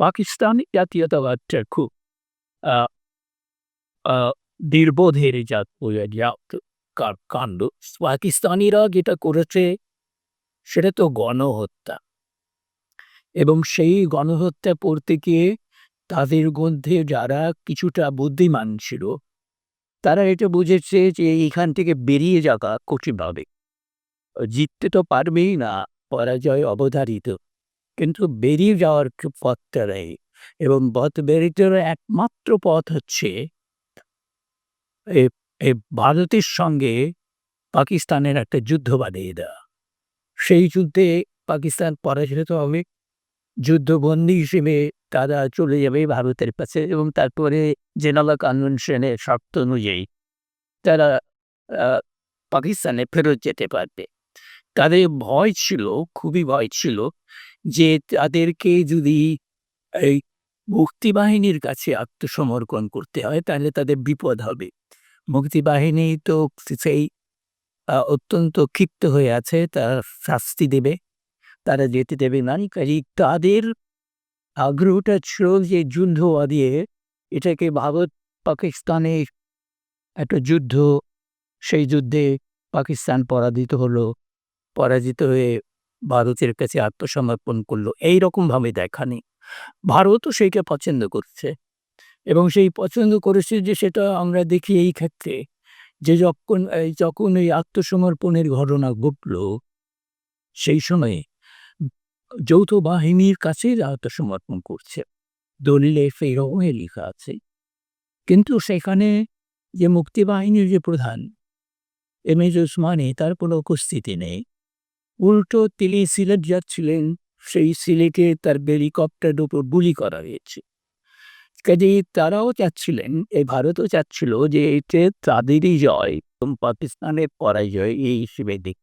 পাকিস্তানি জাতীয়তাবাদটা খুব জাত কাণ্ড। পাকিস্তানিরা যেটা করেছে, সেটা তো গণহত্যা। এবং সেই গণহত্যা করতে গিয়ে তাদের মধ্যে যারা কিছুটা বুদ্ধিমান ছিল, তারা এটা বুঝেছে যে এইখান থেকে বেরিয়ে যাওয়া কঠিনভাবে জিততে তো পারবেই না, পরাজয় অবধারিত। কিন্তু বেরিয়ে যাওয়ার পথটা নেই। এবং পথ বেরিয়ে যাওয়ার একমাত্র পথ হচ্ছে এ- এ ভারতের সঙ্গে পাকিস্তানের একটা যুদ্ধ বাঁধিয়ে দেওয়া। সেই যুদ্ধে পাকিস্তান পরাজিত হবে। যুদ্ধবন্দী হিসেবে তারা চলে যাবে ভারতের কাছে এবং তারপরে জেনারেল কনভেনশনের শর্ত অনুযায়ী তারা পাকিস্তানে ফেরত যেতে পারবে। তাদের ভয় ছিল, খুবই ভয় ছিল যে তাদেরকে যদি এই মুক্তিবাহিনীর কাছে আত্মসমর্পণ করতে হয়, তাহলে তাদের বিপদ হবে। মুক্তিবাহিনী তো সেই অত্যন্ত ক্ষিপ্ত হয়ে আছে, তারা শাস্তি দেবে, তারা যেতে দেবে না। কাজে তাদের আগ্রহটা ছিল যে যুদ্ধ দিয়ে এটাকে ভারত পাকিস্তানে একটা যুদ্ধ, সেই যুদ্ধে পাকিস্তান পরাজিত হলো, পরাজিত হয়ে ভারতের কাছে আত্মসমর্পণ করল। এই রকমভাবে দেখানি ভারতও সেইটা পছন্দ করছে। এবং সেই পছন্দ করেছে যে, সেটা আমরা দেখি এই ক্ষেত্রে যে, যখন যখন এই আত্মসমর্পণের ঘটনা ঘটলো, সেই সময়ে যৌথ বাহিনীর কাছে আত্মসমর্পণ করছে। দলিলে সেই রকমই লেখা আছে। কিন্তু সেখানে যে, মুক্তিবাহিনীর যে, প্রধান এম এজ ওসমানী, তার কোনো উপস্থিতি নেই। উল্টো তিনি সিলেট যাচ্ছিলেন, সেই সিলেটে তার হেলিকপ্টারের উপর গুলি করা হয়েছে। কাজেই তারাও চাচ্ছিলেন এই ভারতও চাচ্ছিল যে এতে তাদেরই জয় এবং পাকিস্তানের পরাজয় এই হিসেবে দেখ